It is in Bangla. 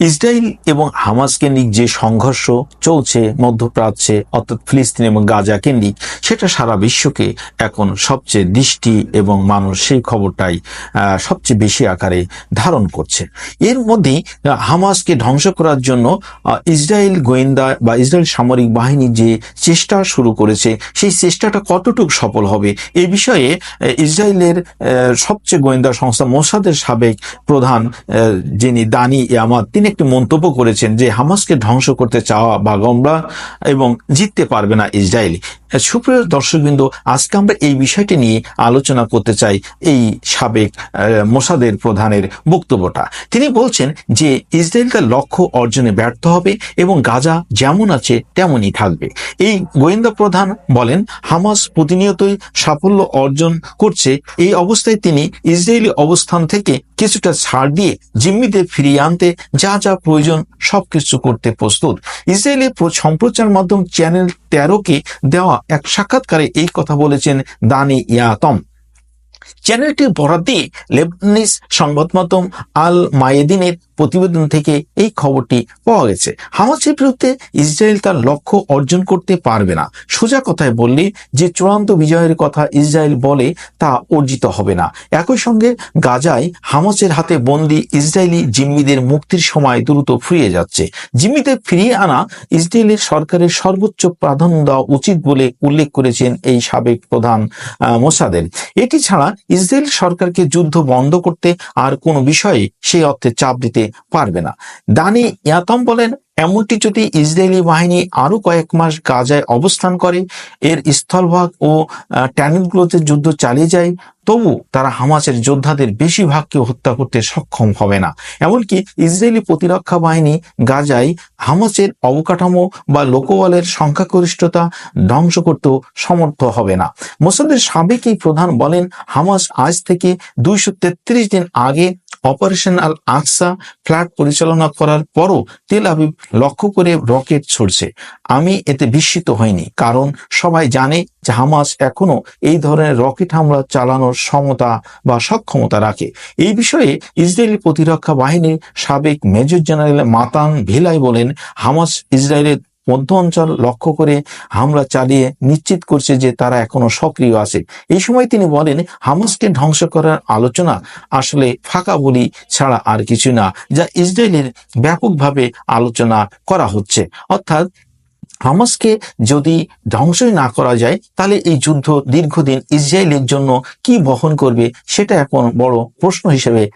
ইসরায়েল এবং হামাস কেন্দ্রিক যে সংঘর্ষ চলছে মধ্যপ্রাচ্যে অর্থাৎ ফিলিস্তিন এবং গাজা কেন্দ্রিক সেটা সারা বিশ্বকে এখন সবচেয়ে দৃষ্টি এবং মানুষ সেই খবরটাই সবচেয়ে বেশি আকারে ধারণ করছে। এর মধ্যেই আহ, হামাসকে ধ্বংস করার জন্য ইসরায়েল গোয়েন্দা বা ইসরায়েল সামরিক বাহিনী যে চেষ্টা শুরু করেছে সেই চেষ্টাটা কতটুকু সফল হবে এ বিষয়ে ইসরায়েলের সবচেয়ে গোয়েন্দা সংস্থা মোসাদের সাবেক প্রধান যিনি দানি ইয়ামাদ তিনি একটি মন্তব্য করেছেন যে, হামাসকে ধ্বংস করতে চাওয়া বা গমরা এবং জিততে পারবে না ইসরায়েল। সুপ্রিয় দর্শকবৃন্দ, আজকে আমরা এই বিষয়টি নিয়ে আলোচনা করতে চাই এই সাবেক মোসাদের প্রধানের বক্তব্যটা। তিনি বলছেন যে ইসরায়েল তার লক্ষ্য অর্জনে ব্যর্থ হবে এবং গাজা যেমন আছে তেমনই থাকবে। এই গোয়েন্দা প্রধান বলেন, হামাস প্রতিনিয়তই সাফল্য অর্জন করছে। এই অবস্থায় তিনি ইসরায়েলি অবস্থান থেকে কিছুটা ছাড় দিয়ে জিম্মিদের ফিরিয়ে আনতে যা যা প্রয়োজন সবকিছু করতে প্রস্তুত। ইসরায়েলের প্র- সম্প্রচার মাধ্যম চ্যানেল তেরোকে দেওয়া এক সাক্ষাৎকারে এই কথা বলেছেন দানি ইয়াতম। চ্যানেলটির দিয়ে লেবনিস সংবাদ মাধ্যম আল মায়েদিনের প্রতিবেদন থেকে এই খবরটি পাওয়া গেছে। হামাসের বিরুদ্ধে ইসরায়েল তার লক্ষ্য অর্জন করতে পারবে না। সোজা কথায় বললে, যে চূড়ান্ত বিজয়ের কথা ইসরায়েল বলে তা অর্জিত হবে না। একই সঙ্গে গাজায় হামাসের হাতে বন্দি ইসরায়েলি জিম্মিদের মুক্তির সময় দ্রুত ফুরিয়ে যাচ্ছে। জিম্মিদের ফিরিয়ে আনা ইসরায়েলের সরকারের সর্বোচ্চ প্রাধান্য দেওয়া উচিত বলে উল্লেখ করেছেন এই সাবেক প্রধান মোসাদের। এটি ছাড়া ইসরায়েল সরকারকে যুদ্ধ বন্ধ করতে আর কোনো বিষয়ে সেই অর্থে চাপ দিতে পারবে না। দানি ইয়াতম বলেন এমনটি যদি ইসরায়েলি বাহিনী আরও কয়েক মাস গাজায় অবস্থান করে, এর স্থলভাগ ও ট্যানেলগুলোতে যুদ্ধ চালিয়ে যায় তবু তারা হামাসের যোদ্ধাদের বেশিরভাগকে হত্যা করতে সক্ষম হবে না। এমনকি ইসরায়েলি প্রতিরক্ষা বাহিনী গাজায় হামাসের অবকাঠামো বা লোকবলের সংখ্যাগরিষ্ঠতা ধ্বংস করতেও সমর্থ হবে না। মোসাদের সাবেকই প্রধান বলেন, হামাস আজ থেকে দুইশো তেত্রিশ দিন আগে অপারেশন আল আকসা ফ্ল্যাট পরিচালনা করার পরও তেল আবিব লক্ষ্য করে রকেট ছড়ছে। আমি এতে বিস্মিত হইনি, কারণ সবাই জানে যে হামাস এখনও এই ধরনের রকেট হামলা চালানোর ক্ষমতা বা সক্ষমতা রাখে। এই বিষয়ে ইসরায়েলি প্রতিরক্ষা বাহিনীর সাবেক মেজর জেনারেল মাতান ভিলাই বলেন, হামাস ইসরায়েলের মধ্য অঞ্চল লক্ষ্য করে হামলা চালিয়ে নিশ্চিত করছে যে তারা এখনও সক্রিয় আছে। এই সময় তিনি বলেন, হামাসকে ধ্বংস করার আলোচনা আসলে ফাঁকা বলি ছাড়া আর কিছু না, যা ইসরায়েলের ব্যাপকভাবে আলোচনা করা হচ্ছে। অর্থাৎ, হামাসকে যদি ধ্বংসই না করা যায়, তাহলে এই যুদ্ধ দীর্ঘদিন ইসরায়েলের জন্য কি বহন করবে, সেটা এখন বড় প্রশ্ন হিসেবে